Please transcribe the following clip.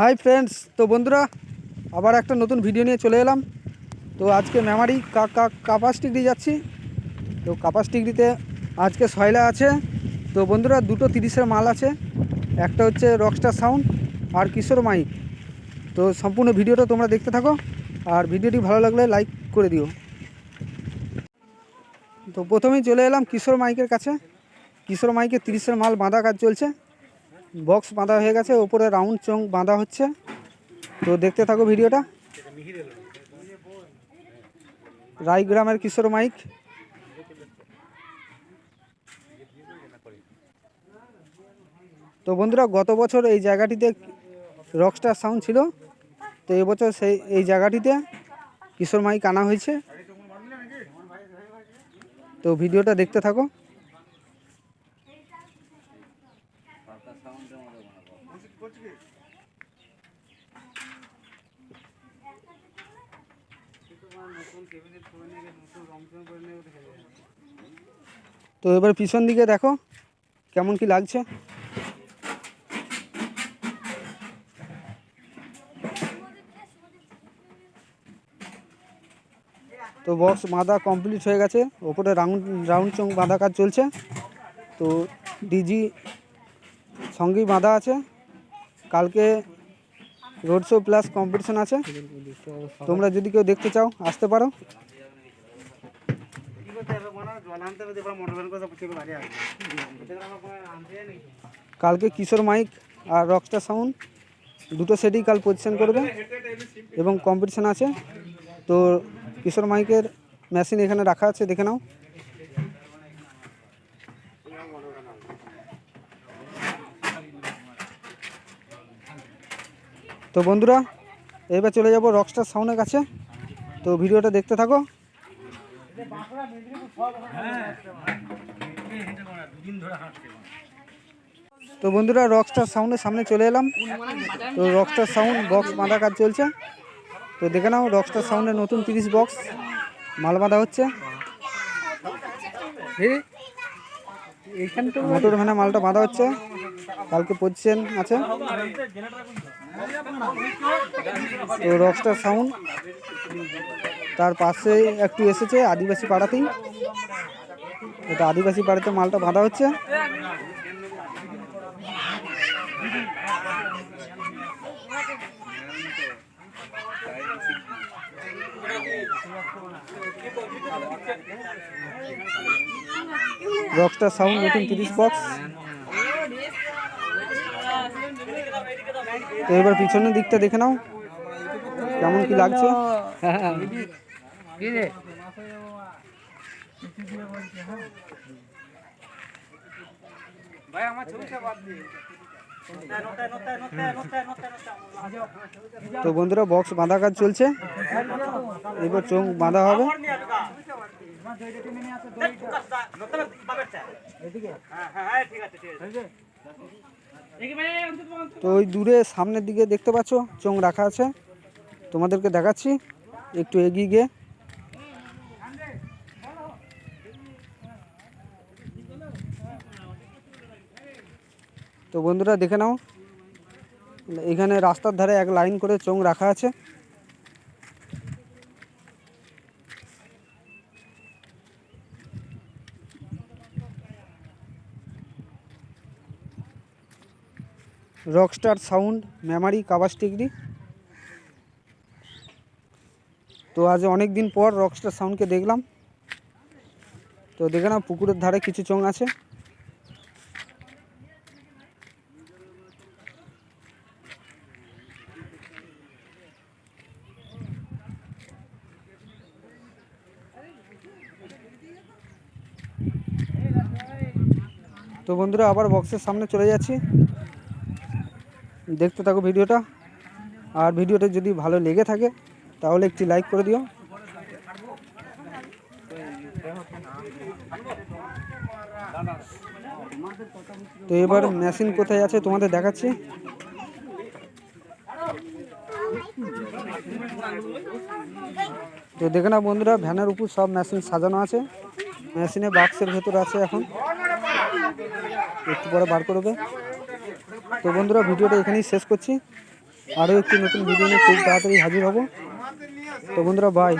Hi friends, তো বন্ধুরা, আবার একটা নতুন ভিডিও নিয়ে চলে এলাম। তো আজকে মেমারি কাপাস ডিগ্রি যাচ্ছি। তো কাপাস ডিগ্রিতে আজকে সয়লা আছে। তো বন্ধুরা, দুটো তিরিশের মাল আছে। একটা হচ্ছে রকস্টার সাউন্ড আর কিশোর মাইক। তো সম্পূর্ণ ভিডিওটা তোমরা দেখতে থাকো। আর ভিডিওটি ভালো লাগলে লাইক করে দিও। তো প্রথমেই চলে এলাম কিশোর মাইকের কাছে। কিশোর মাইকের তিরিশের মাল বাঁধা কাজ চলছে। বক্স বাঁধা হয়ে গেছে, ওপরে রাউন্ড চং বাঁধা হচ্ছে। তো দেখতে থাকো ভিডিওটা। রায়গ্রামের কিশোর মাইক। তো বন্ধুরা, গত বছর এই জায়গাটিতে রকস্টার সাউন্ড ছিল। তো এবছর সেই, এই জায়গাটিতে কিশোর মাইক আনা হয়েছে। তো ভিডিওটা দেখতে থাকো। তো এবার পিছন দিকে দেখো কেমন কি লাগছে? তো বক্স বাঁধা কমপ্লিট হয়ে গেছে। ওপরে রাউন্ড রাউন্ড চং বাঁধা কাজ চলছে। তো ডিজি সঙ্গেই বাঁধা আছে। কালকে রোড শো প্লাস কম্পিটিশন আছে। তোমরা যদি কেউ দেখতে চাও, আসতে পারো। কালকে কিশোর মাইক আর রকস্টার সাউন্ড দুটো সেটই কাল পজিশন করবে এবং কম্পিটিশন আছে। তো কিশোর মাইকের মেশিন এখানে রাখা আছে, দেখে নাও। তো বন্ধুরা এবার চলে যাব রকস্টার সাউনের কাছে। তো ভিডিওটা দেখতে থাকো। তো বন্ধুরা রকস্টার সাউন্ডের সামনে চলে এলাম। তো রকস্টার সাউন্ড বক্স বাঁধা কাজ চলছে। তো দেখে নাও রকস্টার সাউন্ডের নতুন তিরিশ বক্স মাল বাঁধা হচ্ছে। মোটর ভ্যানে মালটা বাঁধা হচ্ছে। কালকে পজিশন আছে? তো রকস্টার সাউন্ড তার পাশে একটু এসেছে আদিবাসী পাড়াতেই। এটা আদিবাসী পাড়াতে মালটা বাঁধা হচ্ছে। রকস্টার সাউন্ড নতুন তিরিশ বক্স তো এবার পিছনের দিকটা দেখে নাও। কেমন কি লাগছে? তো বন্ধুরা বক্স বাঁধা কাজ চলছে। এবার চোখ বাঁধা হবে। তো ওই দূরে সামনের দিকে দেখতে পাচ্ছ চোং রাখা আছে। তোমাদেরকে দেখাচ্ছি, একটু এগিয়ে গিয়ে। তো বন্ধুরা, দেখে নাও। এখানে রাস্তার ধারে এক লাইন করে চোং রাখা আছে। রকস্টার সাউন্ড, মেমারি কাবাস টিগরি তো আজ অনেক দিন পর রকস্টার সাউন্ডকে দেখলাম। তো দেখে না পুকুরের ধারে কিছু চং আছে। তো বন্ধুরা, আবার বক্সের সামনে চলে যাচ্ছি। দেখতে থাকো ভিডিওটা। আর ভিডিওটা যদি ভালো লেগে থাকে, তাহলে একটি লাইক করে দিও। তো এবার মেশিন কোথায় আছে তোমাদের দেখাচ্ছি। তো দেখে না বন্ধুরা, ভ্যানের উপর সব মেশিন সাজানো আছে। মেশিনে বাক্সের ভেতর আছে এখন। একটু পরে বার করবে তো বন্ধুরা, ভিডিওটা এখানেই শেষ করছি। আরও একটি নতুন ভিডিও নিয়ে খুব তাড়াতাড়ি হাজির হব। তো বন্ধুরা বাই